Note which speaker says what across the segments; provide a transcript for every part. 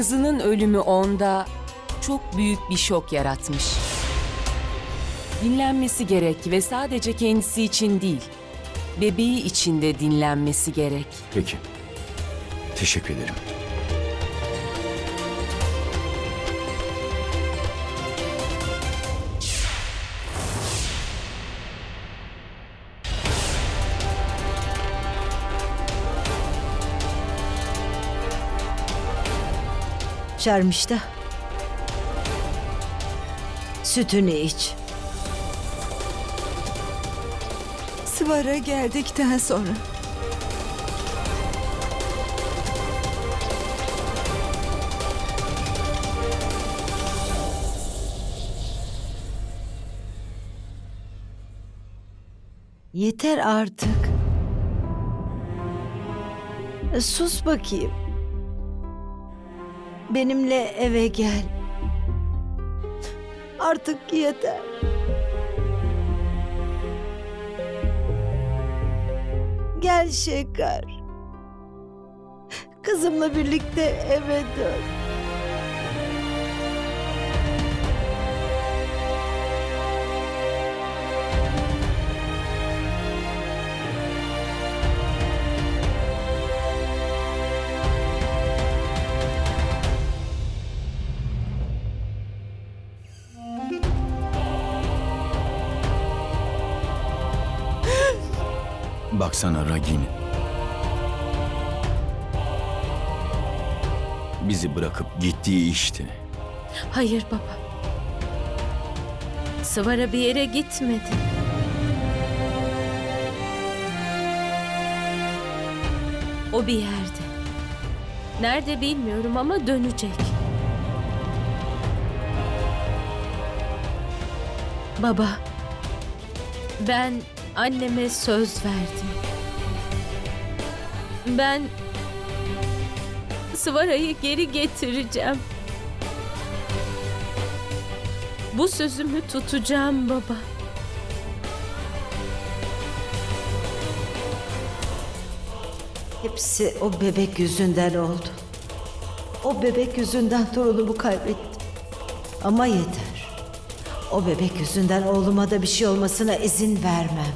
Speaker 1: kızının ölümü onda çok büyük bir şok yaratmış. Dinlenmesi gerek ve sadece kendisi için değil, bebeği için de dinlenmesi gerek.
Speaker 2: Peki. Teşekkür ederim.
Speaker 3: Şermişte. Sütünü iç.
Speaker 4: Sıvara geldikten sonra.
Speaker 3: Yeter artık. Sus bakayım. Benimle eve gel. Artık yeter. Gel Şeker. Kızımla birlikte eve dön.
Speaker 2: Baksana Ragini. Bizi bırakıp gittiği işte.
Speaker 5: Hayır baba. Sıvara bir yere gitmedi. O bir yerde. Nerede bilmiyorum ama dönecek. Baba, ben anneme söz verdim. Ben Sıvara'yı geri getireceğim. Bu sözümü tutacağım baba.
Speaker 3: Hepsi o bebek yüzünden oldu. O bebek yüzünden torunumu kaybettim. Ama yeter. O bebek yüzünden oğluma da bir şey olmasına izin vermem.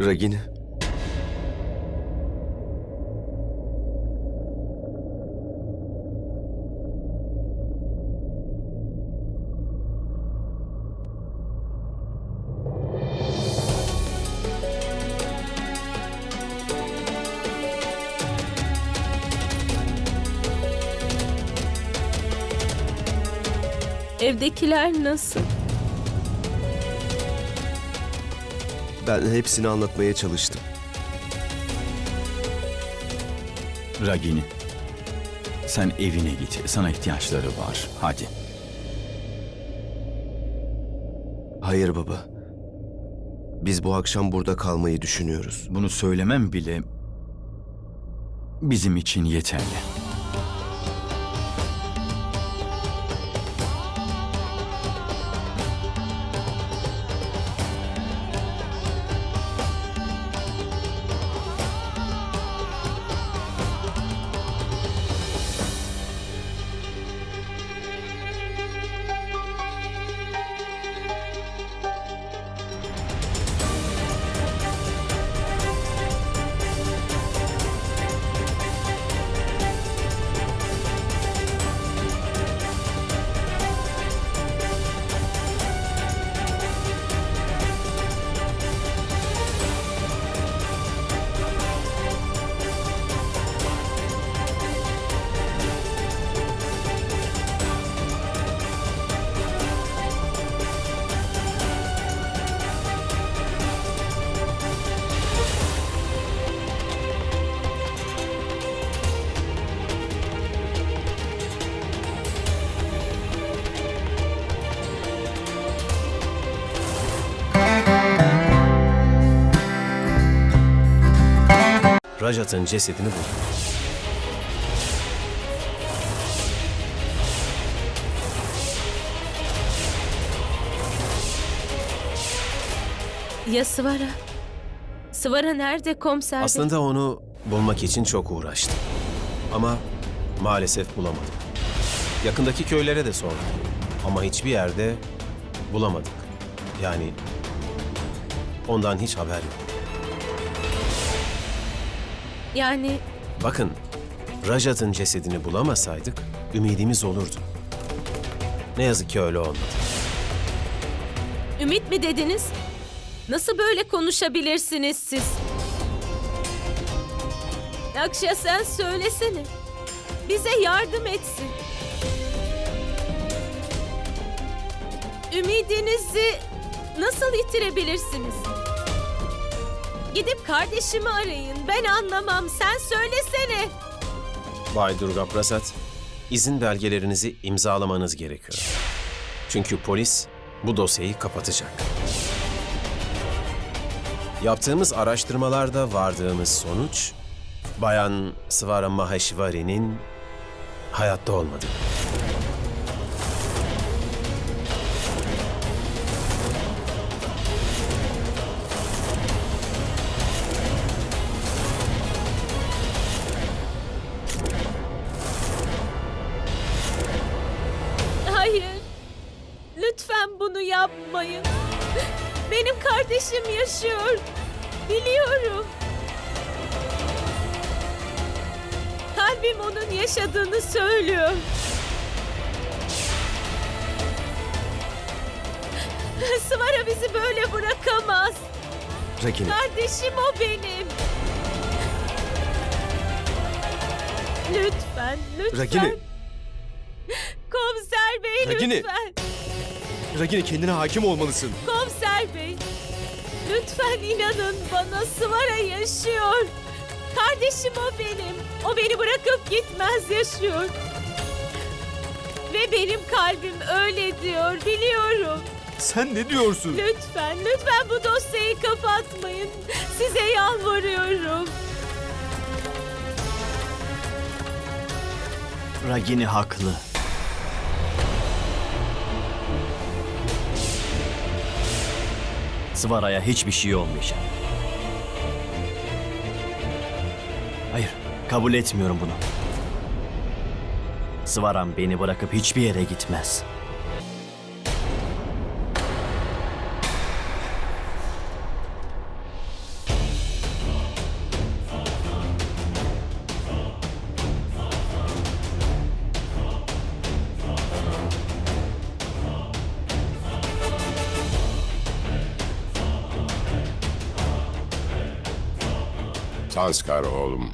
Speaker 6: Ragini.
Speaker 5: Evdekiler nasıl?
Speaker 6: Ben hepsini anlatmaya çalıştım.
Speaker 2: Ragini. Sen evine git. Sana ihtiyaçları var. Hadi.
Speaker 6: Hayır baba. Biz bu akşam burada kalmayı düşünüyoruz.
Speaker 2: Bunu söylemem bile bizim için yeterli.
Speaker 6: Rajat'ın cesedini bulduk.
Speaker 5: Ya Sıvara? Sıvara nerede komiser bey?
Speaker 7: Aslında onu bulmak için çok uğraştım. Ama maalesef bulamadım. Yakındaki köylere de sordum. Ama hiçbir yerde bulamadık. Yani ondan hiç haber yok.
Speaker 5: Yani
Speaker 7: Bakın, Rajat'ın cesedini bulamasaydık ümidimiz olurdu. Ne yazık ki öyle olmadı.
Speaker 5: ümit mi dediniz? Nasıl böyle konuşabilirsiniz siz? Akşa sen söylesene. Bize yardım etsin. Ümidinizi nasıl yitirebilirsiniz? Gidip kardeşimi arayın. Ben anlamam. Sen söylesene.
Speaker 7: Bay Durga Prasad, izin belgelerinizi imzalamanız gerekiyor. Çünkü polis bu dosyayı kapatacak. Yaptığımız araştırmalarda vardığımız sonuç, Bayan Svara Maheshwari'nin hayatta olmadığı.
Speaker 5: Kalbim onun yaşadığını söylüyor. Sıvara bizi böyle bırakamaz.
Speaker 7: Ragini,
Speaker 5: Kardeşim o benim. Lütfen, lütfen.
Speaker 7: Ragini.
Speaker 5: Komiser bey
Speaker 7: Ragini.
Speaker 5: lütfen.
Speaker 7: Ragini kendine hakim olmalısın.
Speaker 5: Komiser bey. Lütfen inanın bana Sıvara yaşıyor. Kardeşim o benim. O beni bırakıp gitmez yaşıyor. Ve benim kalbim öyle diyor biliyorum.
Speaker 7: Sen ne diyorsun?
Speaker 5: Lütfen, lütfen bu dosyayı kapatmayın. Size yalvarıyorum.
Speaker 8: Ragini haklı. Svara'ya hiçbir şey olmayacak. Kabul etmiyorum bunu. Svaram beni bırakıp hiçbir yere gitmez.
Speaker 9: Sanskar oğlum.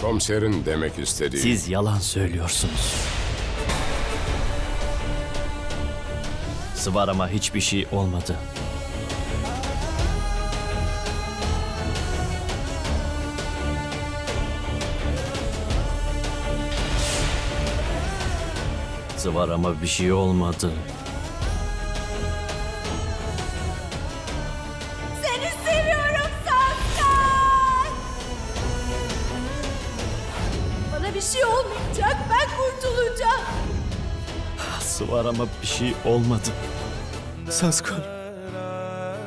Speaker 9: Komiserin demek istediği...
Speaker 8: Siz yalan söylüyorsunuz. Svaram'a hiçbir şey olmadı. Svaram'a bir şey olmadı. Svaram'a bir şey olmadı.
Speaker 7: Sanskar.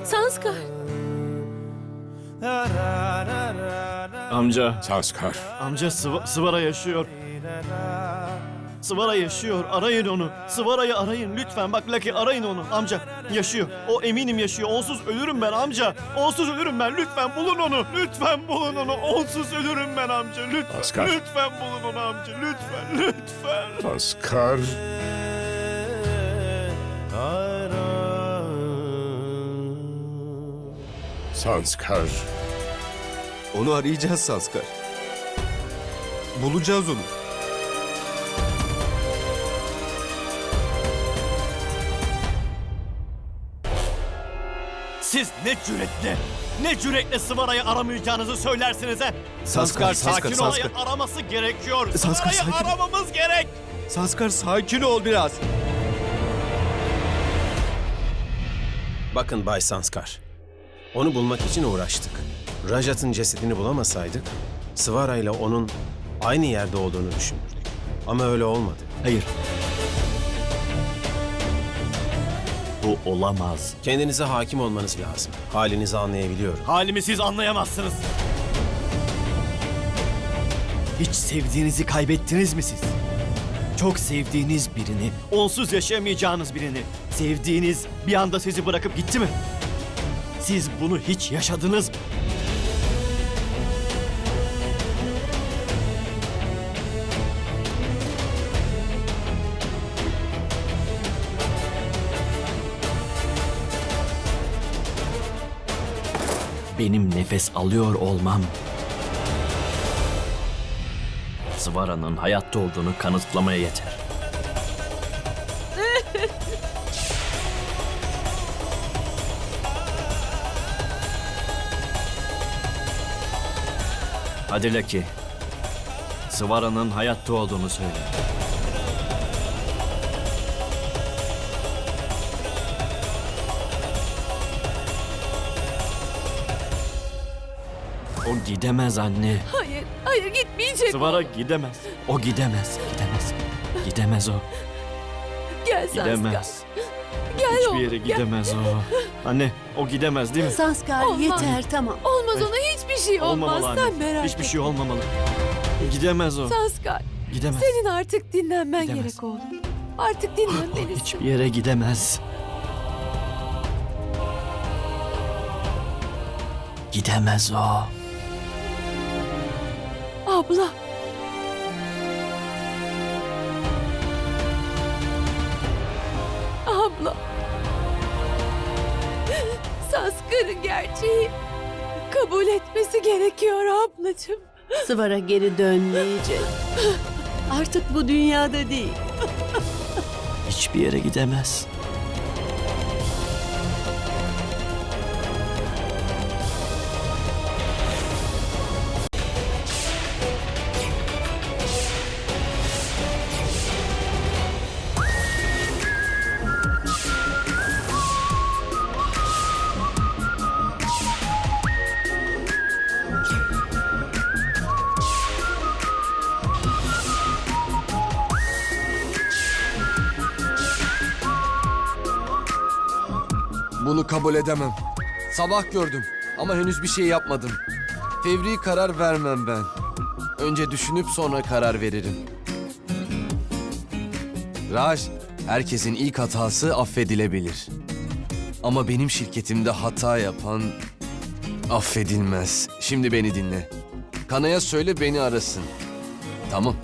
Speaker 5: Sanskar.
Speaker 8: Amca,
Speaker 9: Sanskar.
Speaker 8: amca Sıva- Sıvara yaşıyor. Sıvara yaşıyor. Arayın onu. Sıvara'yı arayın lütfen. Bak Lucky arayın onu. Amca yaşıyor. O eminim yaşıyor. Onsuz ölürüm ben amca. Onsuz ölürüm ben. Lütfen bulun onu. Lütfen bulun onu. Onsuz ölürüm ben amca. Lütfen.
Speaker 9: Asgar.
Speaker 8: Lütfen bulun onu amca. Lütfen. Lütfen.
Speaker 9: Sanskar. Sanskar.
Speaker 7: Onu arayacağız Sanskar. Bulacağız onu.
Speaker 8: Siz ne cüretle, ne cüretle Sıvara'yı aramayacağınızı söylersiniz he?
Speaker 7: Sanskar,
Speaker 8: sakin
Speaker 7: Sanskar,
Speaker 8: ol.
Speaker 7: Sanskar.
Speaker 8: Araması gerekiyor.
Speaker 7: Sanskar,
Speaker 8: Sıvara'yı
Speaker 7: sakin
Speaker 8: aramamız gerek.
Speaker 7: Sanskar sakin ol biraz. Bakın Bay Sanskar. Onu bulmak için uğraştık. Rajat'ın cesedini bulamasaydık, Svara ile onun aynı yerde olduğunu düşünürdük. Ama öyle olmadı.
Speaker 8: Hayır. Bu olamaz.
Speaker 7: Kendinize hakim olmanız lazım. Halinizi anlayabiliyorum.
Speaker 8: Halimi siz anlayamazsınız. Hiç sevdiğinizi kaybettiniz mi siz? Çok sevdiğiniz birini, onsuz yaşayamayacağınız birini, sevdiğiniz bir anda sizi bırakıp gitti mi? Siz bunu hiç yaşadınız mı? Benim nefes alıyor olmam Svara'nın hayatta olduğunu kanıtlamaya yeter. Hadi Lucky. Svara'nın hayatta olduğunu söyle. O gidemez anne.
Speaker 10: Hayır, hayır gitmeyecek.
Speaker 8: Svara gidemez. O gidemez. Gidemez. Gidemez o.
Speaker 10: Gel.
Speaker 8: Gidemez.
Speaker 10: Gel
Speaker 8: Hiçbir
Speaker 10: oğlum,
Speaker 8: yere
Speaker 10: gel.
Speaker 8: gidemez o. Anne o gidemez değil mi?
Speaker 10: Sanskar
Speaker 5: Olmaz.
Speaker 10: yeter tamam. Olmaz ona hiçbir şey olmaz.
Speaker 8: Olmamalı
Speaker 10: Sen
Speaker 8: anne.
Speaker 10: merak
Speaker 8: Hiçbir
Speaker 10: etme.
Speaker 8: şey olmamalı. Gidemez o.
Speaker 10: Sanskar
Speaker 8: Gidemez.
Speaker 10: senin artık dinlenmen
Speaker 8: Gidemez.
Speaker 10: gerek oğlum. Artık dinlenmelisin.
Speaker 8: Hiçbir yere gidemez. Gidemez o.
Speaker 10: Abla. Abla. Sanskar'ın gerçeği kabul etmesi gerekiyor ablacığım.
Speaker 11: Sıvara geri dönmeyecek. Artık bu dünyada değil.
Speaker 8: Hiçbir yere gidemez.
Speaker 12: Kabul edemem. Sabah gördüm ama henüz bir şey yapmadım. Fevri karar vermem ben. Önce düşünüp sonra karar veririm. Raj, herkesin ilk hatası affedilebilir. Ama benim şirketimde hata yapan affedilmez. Şimdi beni dinle. Kanaya söyle beni arasın. Tamam.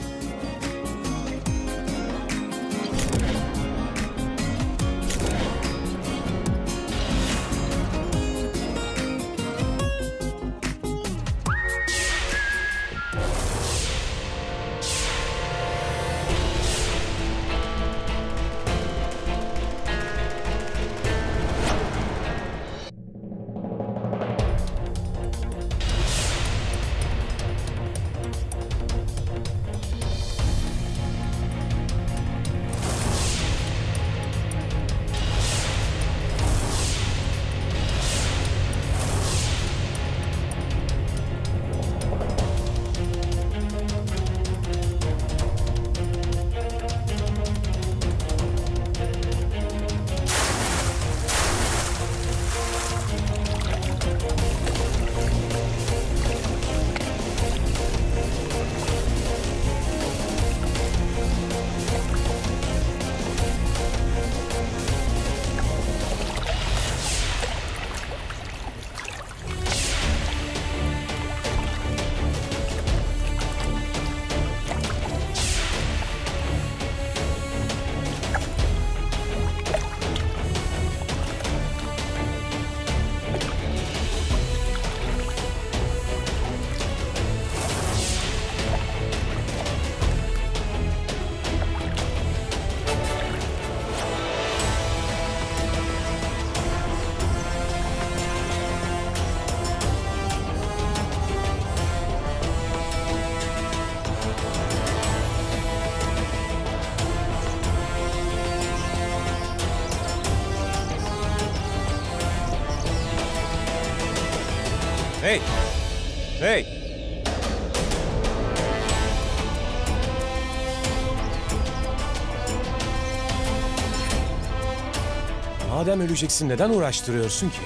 Speaker 13: Madem öleceksin neden uğraştırıyorsun ki?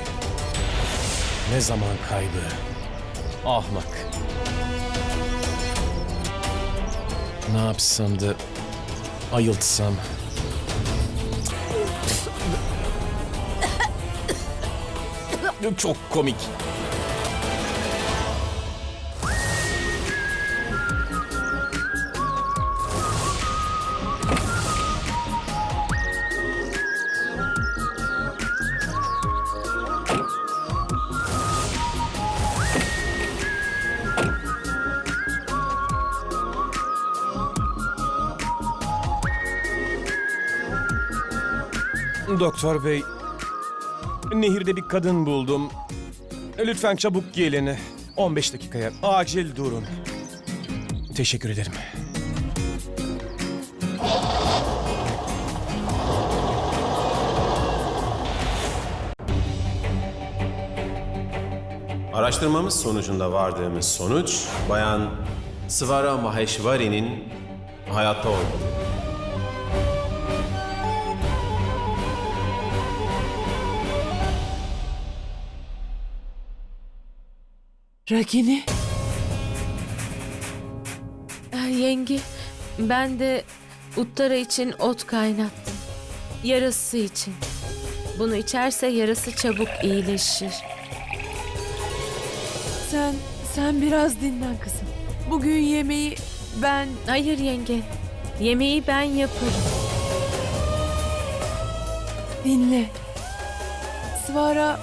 Speaker 13: Ne zaman kaybı? Ahmak. Ne yapsam da ayıltsam? Çok komik. Doktor bey, nehirde bir kadın buldum. Lütfen çabuk gelin. 15 dakikaya acil durun. Teşekkür ederim.
Speaker 7: Araştırmamız sonucunda vardığımız sonuç, Bayan Svara Maheshwari'nin hayatta olduğu.
Speaker 1: Ragini,
Speaker 5: Ah, Yenge, ben de Uttara için ot kaynattım. Yarası için. Bunu içerse yarası çabuk iyileşir.
Speaker 10: Sen, sen biraz dinlen kızım. Bugün yemeği ben...
Speaker 5: Hayır yenge. Yemeği ben yaparım.
Speaker 10: Dinle. Svara...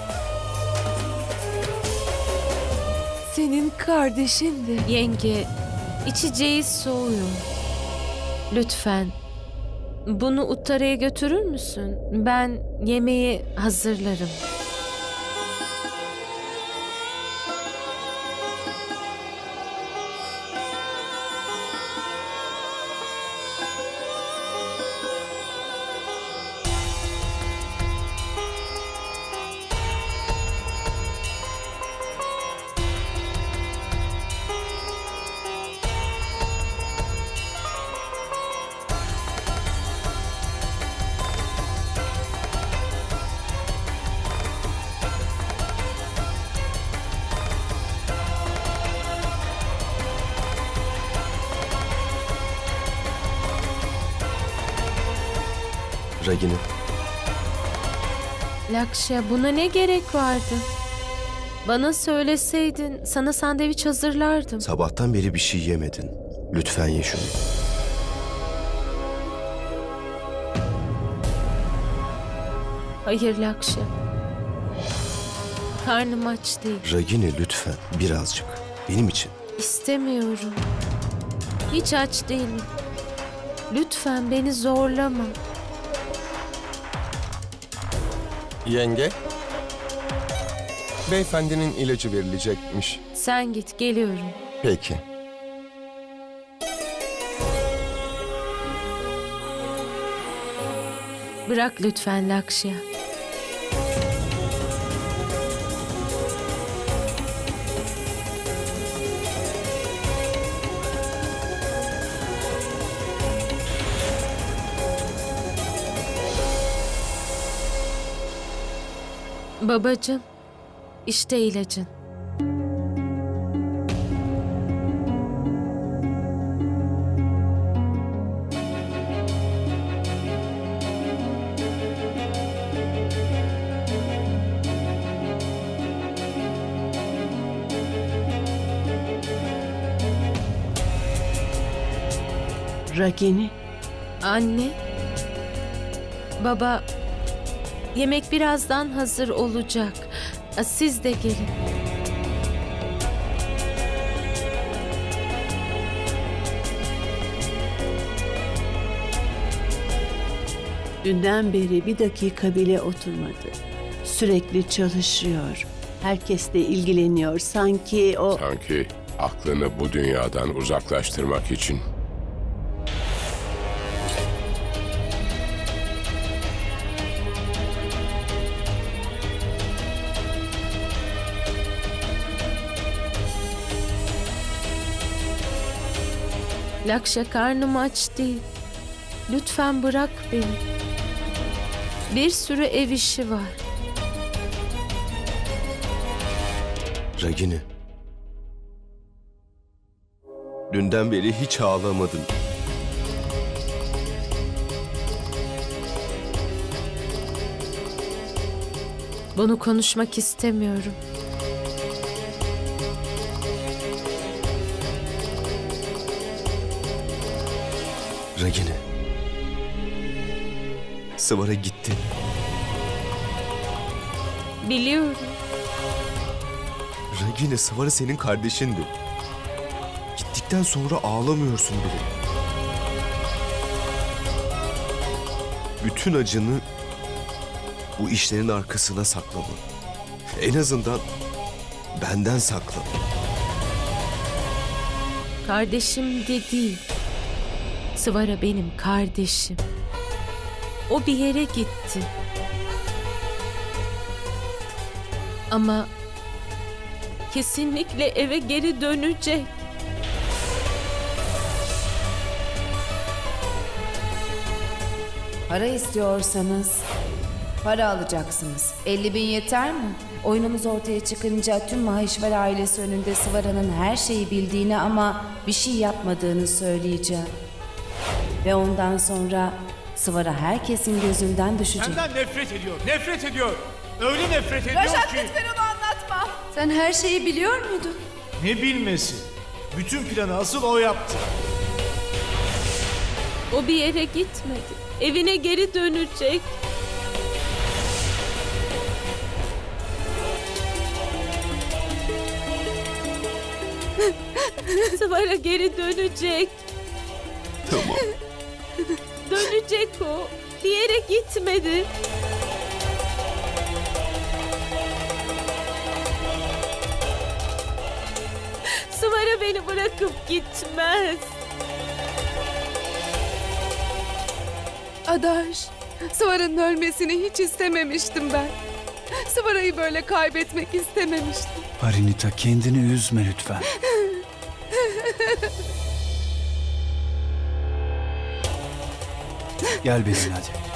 Speaker 10: Senin kardeşindi.
Speaker 5: Yenge, içeceği soğuyor. Lütfen. Bunu Uttara'ya götürür müsün? Ben yemeği hazırlarım.
Speaker 12: Ragini.
Speaker 5: Lakşa buna ne gerek vardı? Bana söyleseydin sana sandviç hazırlardım.
Speaker 6: Sabahtan beri bir şey yemedin. Lütfen ye şunu.
Speaker 5: Hayır Lakşa. Karnım aç değil.
Speaker 6: Ragini lütfen birazcık. Benim için.
Speaker 5: İstemiyorum. Hiç aç değilim. Lütfen beni zorlama.
Speaker 14: Yenge? Beyefendinin ilacı verilecekmiş.
Speaker 5: Sen git geliyorum.
Speaker 14: Peki.
Speaker 5: Bırak lütfen Lakşya. Babacığım, işte ilacın.
Speaker 11: Ragini,
Speaker 5: Anne. Baba. Yemek birazdan hazır olacak. Siz de gelin.
Speaker 11: dünden beri bir dakika bile oturmadı. Sürekli çalışıyor. Herkesle ilgileniyor. Sanki o...
Speaker 9: Sanki aklını bu dünyadan uzaklaştırmak için.
Speaker 5: Lakşa karnım aç değil. Lütfen bırak beni. Bir sürü ev işi var.
Speaker 6: Ragini. Dünden beri hiç ağlamadın.
Speaker 5: Bunu konuşmak istemiyorum.
Speaker 6: Ragini. Sıvara gitti.
Speaker 5: Biliyorum.
Speaker 6: Ragini Sıvara senin kardeşindi. Gittikten sonra ağlamıyorsun bile. Bütün acını bu işlerin arkasına saklama. En azından benden sakla.
Speaker 5: Kardeşim de değil. Sıvara benim kardeşim. O bir yere gitti. Ama kesinlikle eve geri dönecek.
Speaker 15: Para istiyorsanız para alacaksınız. 50 bin yeter mi? Oyunumuz ortaya çıkınca tüm Mahişvar ailesi önünde Sıvara'nın her şeyi bildiğini ama bir şey yapmadığını söyleyeceğim. Ve ondan sonra Sıvara herkesin gözünden düşecek.
Speaker 8: Senden nefret ediyor. Nefret ediyor. Öyle nefret ediyor ki.
Speaker 15: onu anlatma. Sen her şeyi biliyor muydun?
Speaker 8: Ne bilmesi? Bütün planı asıl o yaptı.
Speaker 5: O bir yere gitmedi. Evine geri dönecek. Sıvara geri dönecek.
Speaker 6: Tamam.
Speaker 5: Dönecek o. Bir yere gitmedi. Sıvara beni bırakıp gitmez.
Speaker 10: Adaş, Sıvara'nın ölmesini hiç istememiştim ben. Sıvara'yı böyle kaybetmek istememiştim.
Speaker 16: Parinita kendini üzme lütfen. Gel benimle hadi.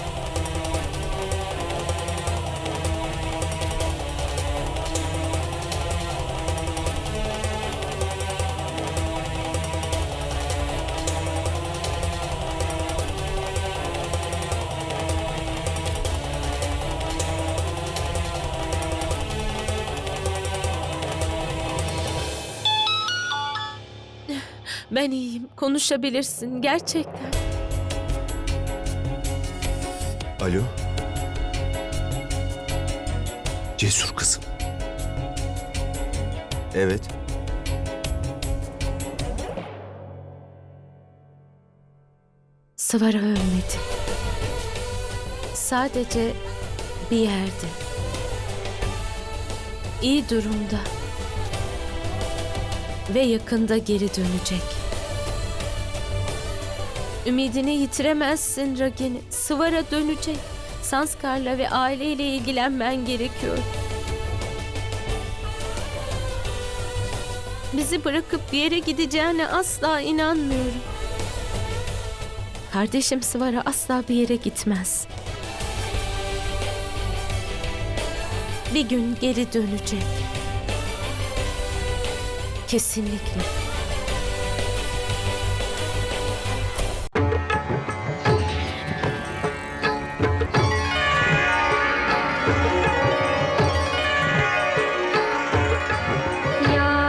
Speaker 5: Ben iyiyim. Konuşabilirsin gerçekten.
Speaker 6: Alo. Cesur kızım. Evet.
Speaker 5: Sıvara ölmedi. Sadece bir yerde. İyi durumda. Ve yakında geri dönecek. Ümidini yitiremezsin Ragini. Sıvara dönecek. Sanskar'la ve aileyle ilgilenmen gerekiyor. Bizi bırakıp bir yere gideceğine asla inanmıyorum. Kardeşim Sıvara asla bir yere gitmez. Bir gün geri dönecek. Kesinlikle.